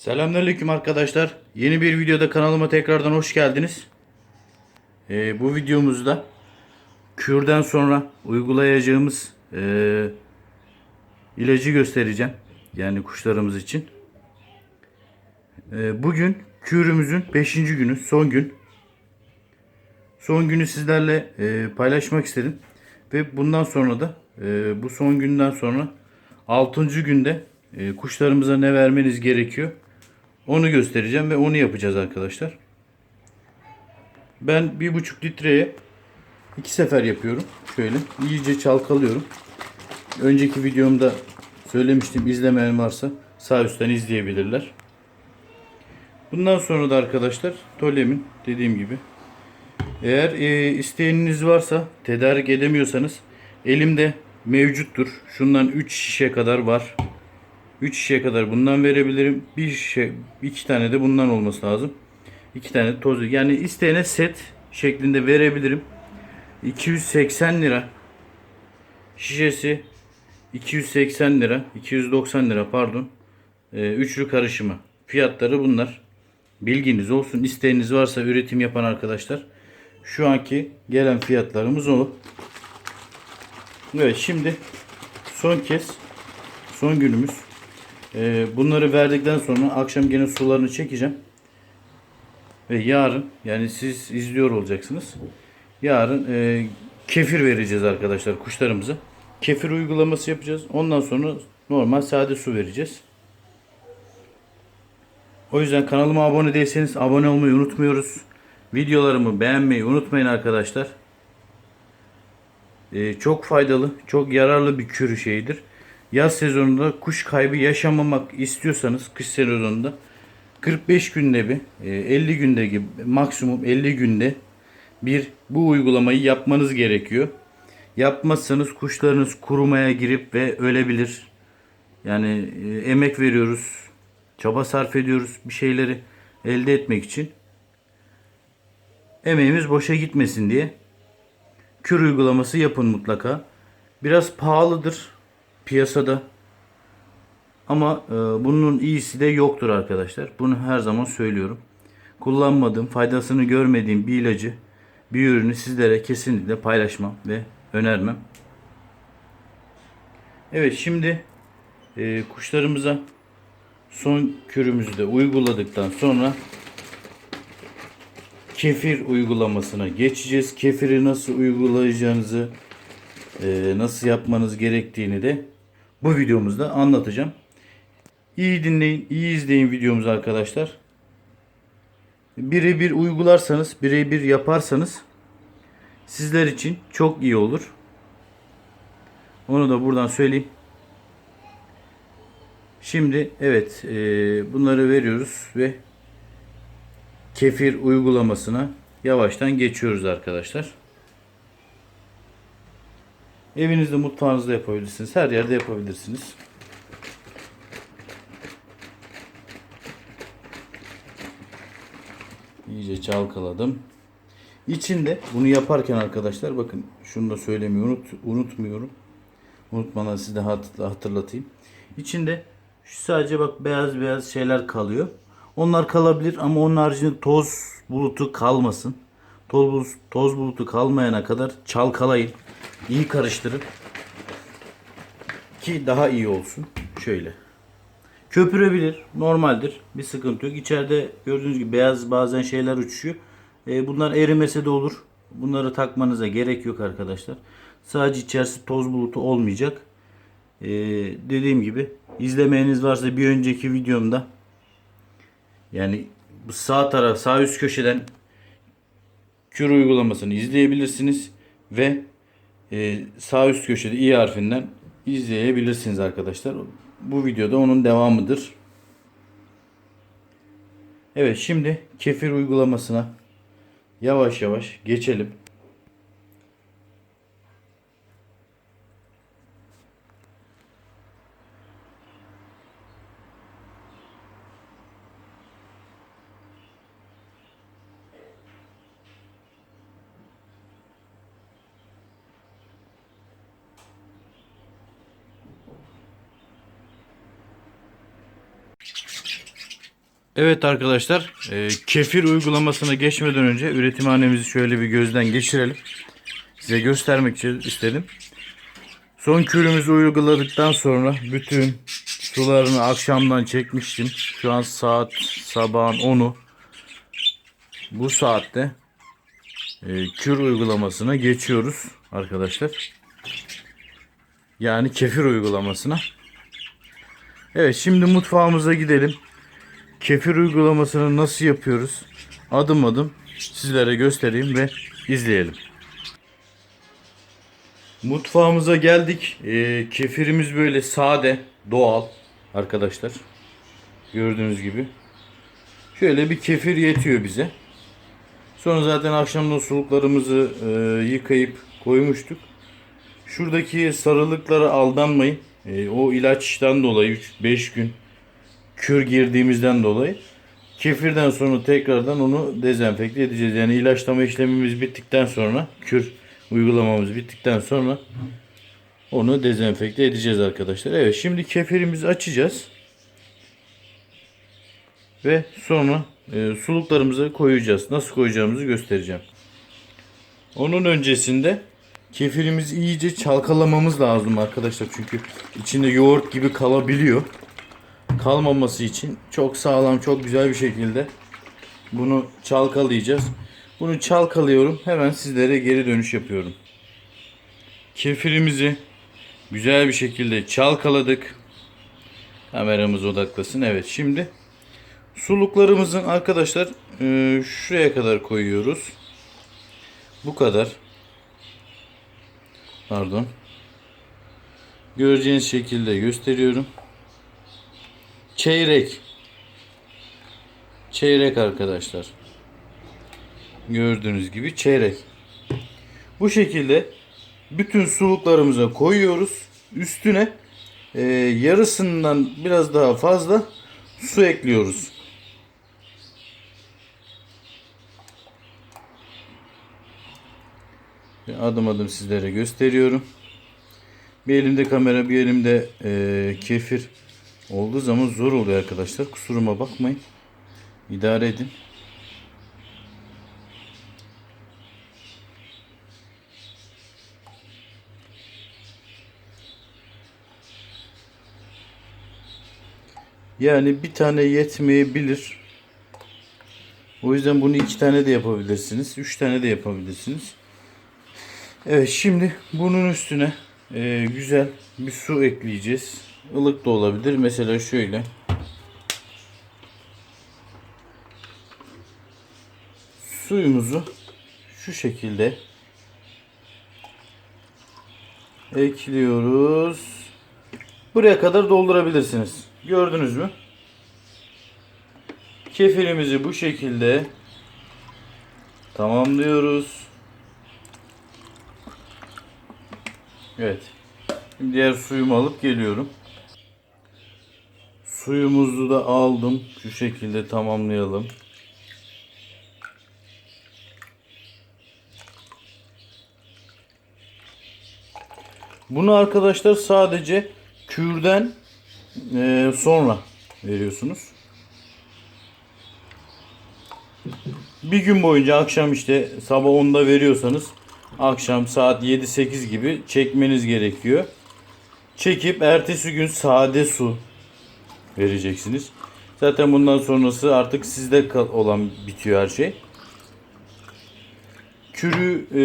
Selamünaleyküm arkadaşlar. Yeni bir videoda kanalıma tekrardan hoş geldiniz. Ee, bu videomuzda kürden sonra uygulayacağımız ee, ilacı göstereceğim. Yani kuşlarımız için. Ee, bugün kürümüzün 5. günü, son gün. Son günü sizlerle ee, paylaşmak istedim. Ve bundan sonra da ee, bu son günden sonra 6. günde ee, kuşlarımıza ne vermeniz gerekiyor? Onu göstereceğim ve onu yapacağız arkadaşlar. Ben bir buçuk litreye iki sefer yapıyorum. Şöyle iyice çalkalıyorum. Önceki videomda söylemiştim izlemeyen varsa sağ üstten izleyebilirler. Bundan sonra da arkadaşlar Tolem'in dediğim gibi eğer e, isteğiniz varsa tedarik edemiyorsanız elimde mevcuttur. Şundan 3 şişe kadar var. 3 şişe kadar bundan verebilirim. Bir şişe, iki tane de bundan olması lazım. İki tane toz. Yani isteyene set şeklinde verebilirim. 280 lira. Şişesi 280 lira. 290 lira pardon. Ee, üçlü karışımı. Fiyatları bunlar. Bilginiz olsun. İsteğiniz varsa üretim yapan arkadaşlar. Şu anki gelen fiyatlarımız o. Evet şimdi son kez son günümüz. Ee, bunları verdikten sonra akşam gene sularını çekeceğim. Ve yarın yani siz izliyor olacaksınız. Yarın e, kefir vereceğiz arkadaşlar kuşlarımıza. Kefir uygulaması yapacağız. Ondan sonra normal sade su vereceğiz. O yüzden kanalıma abone değilseniz abone olmayı unutmuyoruz. Videolarımı beğenmeyi unutmayın arkadaşlar. Ee, çok faydalı, çok yararlı bir kürü şeyidir. Yaz sezonunda kuş kaybı yaşamamak istiyorsanız kış sezonunda 45 günde bir, e, 50 günde gibi maksimum 50 günde bir bu uygulamayı yapmanız gerekiyor. Yapmazsanız kuşlarınız kurumaya girip ve ölebilir. Yani e, emek veriyoruz, çaba sarf ediyoruz bir şeyleri elde etmek için. Emeğimiz boşa gitmesin diye kür uygulaması yapın mutlaka. Biraz pahalıdır piyasada. Ama e, bunun iyisi de yoktur arkadaşlar. Bunu her zaman söylüyorum. Kullanmadığım, faydasını görmediğim bir ilacı, bir ürünü sizlere kesinlikle paylaşmam ve önermem. Evet şimdi e, kuşlarımıza son kürümüzü de uyguladıktan sonra kefir uygulamasına geçeceğiz. Kefiri nasıl uygulayacağınızı, e, nasıl yapmanız gerektiğini de bu videomuzda anlatacağım. İyi dinleyin, iyi izleyin videomuzu arkadaşlar. Birebir uygularsanız, birebir yaparsanız sizler için çok iyi olur. Onu da buradan söyleyeyim. Şimdi evet e, bunları veriyoruz ve kefir uygulamasına yavaştan geçiyoruz arkadaşlar. Evinizde mutfağınızda yapabilirsiniz. Her yerde yapabilirsiniz. İyice çalkaladım. İçinde bunu yaparken arkadaşlar bakın şunu da söylemeyi unut, unutmuyorum. Unutmadan size hatırlatayım. İçinde şu sadece bak beyaz beyaz şeyler kalıyor. Onlar kalabilir ama onun haricinde toz bulutu kalmasın. Toz, toz bulutu kalmayana kadar çalkalayın. İyi karıştırın. Ki daha iyi olsun. Şöyle. Köpürebilir. Normaldir. Bir sıkıntı yok. İçeride gördüğünüz gibi beyaz bazen şeyler uçuşuyor. E, bunlar erimese de olur. Bunları takmanıza gerek yok arkadaşlar. Sadece içerisi toz bulutu olmayacak. E, dediğim gibi izlemeyeniz varsa bir önceki videomda yani bu sağ taraf sağ üst köşeden kür uygulamasını izleyebilirsiniz ve e, sağ üst köşede i harfinden izleyebilirsiniz arkadaşlar. Bu videoda onun devamıdır. Evet şimdi kefir uygulamasına yavaş yavaş geçelim. Evet arkadaşlar, e, kefir uygulamasına geçmeden önce üretimhanemizi şöyle bir gözden geçirelim. Size göstermek için istedim. Son kürümüzü uyguladıktan sonra bütün sularını akşamdan çekmiştim. Şu an saat sabahın 10'u. Bu saatte e, kür uygulamasına geçiyoruz arkadaşlar. Yani kefir uygulamasına. Evet şimdi mutfağımıza gidelim. Kefir uygulamasını nasıl yapıyoruz? Adım adım sizlere göstereyim ve izleyelim. Mutfağımıza geldik. Ee, kefirimiz böyle sade, doğal arkadaşlar. Gördüğünüz gibi. Şöyle bir kefir yetiyor bize. Sonra zaten akşamdan suluklarımızı e, yıkayıp koymuştuk. Şuradaki sarılıklara aldanmayın. E, o ilaçtan dolayı 5 gün kür girdiğimizden dolayı kefirden sonra tekrardan onu dezenfekte edeceğiz. Yani ilaçlama işlemimiz bittikten sonra kür uygulamamız bittikten sonra onu dezenfekte edeceğiz arkadaşlar. Evet şimdi kefirimizi açacağız. Ve sonra e, suluklarımızı koyacağız. Nasıl koyacağımızı göstereceğim. Onun öncesinde kefirimizi iyice çalkalamamız lazım arkadaşlar. Çünkü içinde yoğurt gibi kalabiliyor. Kalmaması için çok sağlam, çok güzel bir şekilde bunu çalkalayacağız. Bunu çalkalıyorum. Hemen sizlere geri dönüş yapıyorum. Kefirimizi güzel bir şekilde çalkaladık. Kameramız odaklasın. Evet şimdi suluklarımızın arkadaşlar e, şuraya kadar koyuyoruz. Bu kadar. Pardon. Göreceğiniz şekilde gösteriyorum. Çeyrek. Çeyrek arkadaşlar. Gördüğünüz gibi çeyrek. Bu şekilde bütün suluklarımıza koyuyoruz. Üstüne e, yarısından biraz daha fazla su ekliyoruz. Adım adım sizlere gösteriyorum. Bir elimde kamera bir elimde e, kefir olduğu zaman zor oluyor arkadaşlar. Kusuruma bakmayın. İdare edin. Yani bir tane yetmeyebilir. O yüzden bunu iki tane de yapabilirsiniz. Üç tane de yapabilirsiniz. Evet şimdi bunun üstüne e, güzel bir su ekleyeceğiz. Ilık da olabilir. Mesela şöyle. Suyumuzu şu şekilde ekliyoruz. Buraya kadar doldurabilirsiniz. Gördünüz mü? Kefirimizi bu şekilde tamamlıyoruz. Evet. Şimdi diğer suyumu alıp geliyorum. Suyumuzu da aldım. Şu şekilde tamamlayalım. Bunu arkadaşlar sadece kürden e, sonra veriyorsunuz. Bir gün boyunca akşam işte sabah 10'da veriyorsanız akşam saat 7-8 gibi çekmeniz gerekiyor. Çekip ertesi gün sade su vereceksiniz. Zaten bundan sonrası artık sizde olan bitiyor her şey. Kürü e,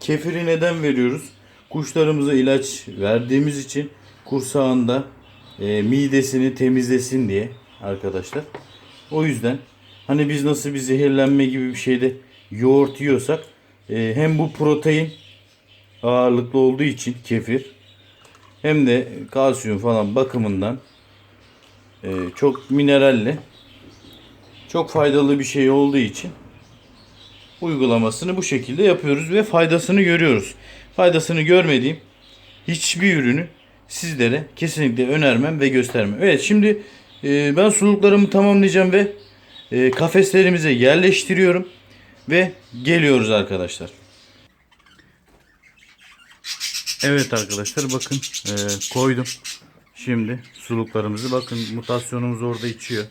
kefiri neden veriyoruz? Kuşlarımıza ilaç verdiğimiz için kursağında e, midesini temizlesin diye arkadaşlar. O yüzden hani biz nasıl bir zehirlenme gibi bir şeyde yoğurt yiyorsak e, hem bu protein ağırlıklı olduğu için kefir hem de kalsiyum falan bakımından çok mineralli çok faydalı bir şey olduğu için uygulamasını bu şekilde yapıyoruz ve faydasını görüyoruz. Faydasını görmediğim hiçbir ürünü sizlere kesinlikle önermem ve göstermem. Evet şimdi e, ben suluklarımı tamamlayacağım ve e, kafeslerimize yerleştiriyorum ve geliyoruz arkadaşlar. Evet arkadaşlar bakın e, koydum. Şimdi suluklarımızı bakın mutasyonumuz orada içiyor.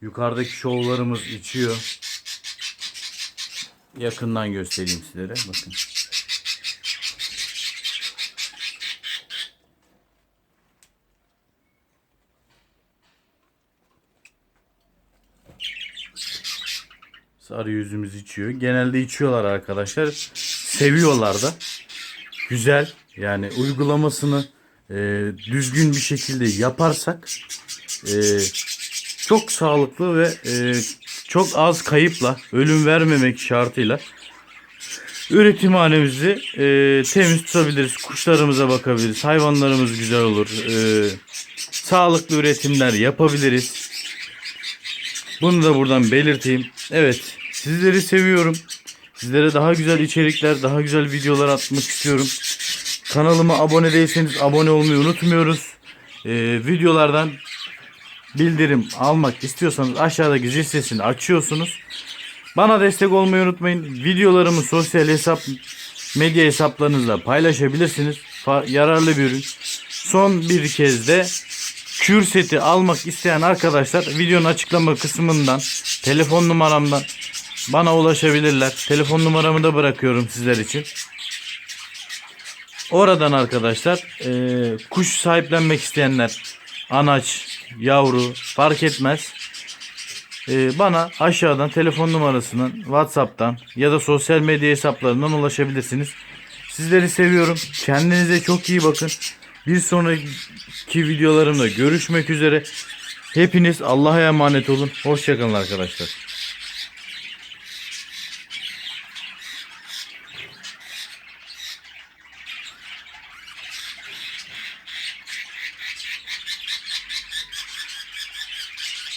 Yukarıdaki şovlarımız içiyor. Yakından göstereyim sizlere. Bakın. Sarı yüzümüz içiyor. Genelde içiyorlar arkadaşlar. Seviyorlar da. Güzel. Yani uygulamasını e, düzgün bir şekilde yaparsak e, çok sağlıklı ve e, çok az kayıpla ölüm vermemek şartıyla üretimhanemizi e, temiz tutabiliriz. Kuşlarımıza bakabiliriz. Hayvanlarımız güzel olur. E, sağlıklı üretimler yapabiliriz. Bunu da buradan belirteyim. Evet sizleri seviyorum. Sizlere daha güzel içerikler, daha güzel videolar atmak istiyorum. Kanalıma abone değilseniz abone olmayı unutmuyoruz. Ee, videolardan bildirim almak istiyorsanız aşağıdaki zil sesini açıyorsunuz. Bana destek olmayı unutmayın. Videolarımı sosyal hesap medya hesaplarınızla paylaşabilirsiniz. Fa- yararlı bir ürün. Son bir kez de kür seti almak isteyen arkadaşlar videonun açıklama kısmından telefon numaramdan bana ulaşabilirler. Telefon numaramı da bırakıyorum sizler için. Oradan arkadaşlar e, kuş sahiplenmek isteyenler anaç, yavru fark etmez. E, bana aşağıdan telefon numarasından, WhatsApp'tan ya da sosyal medya hesaplarından ulaşabilirsiniz. Sizleri seviyorum. Kendinize çok iyi bakın. Bir sonraki videolarımda görüşmek üzere. Hepiniz Allah'a emanet olun. Hoşçakalın arkadaşlar.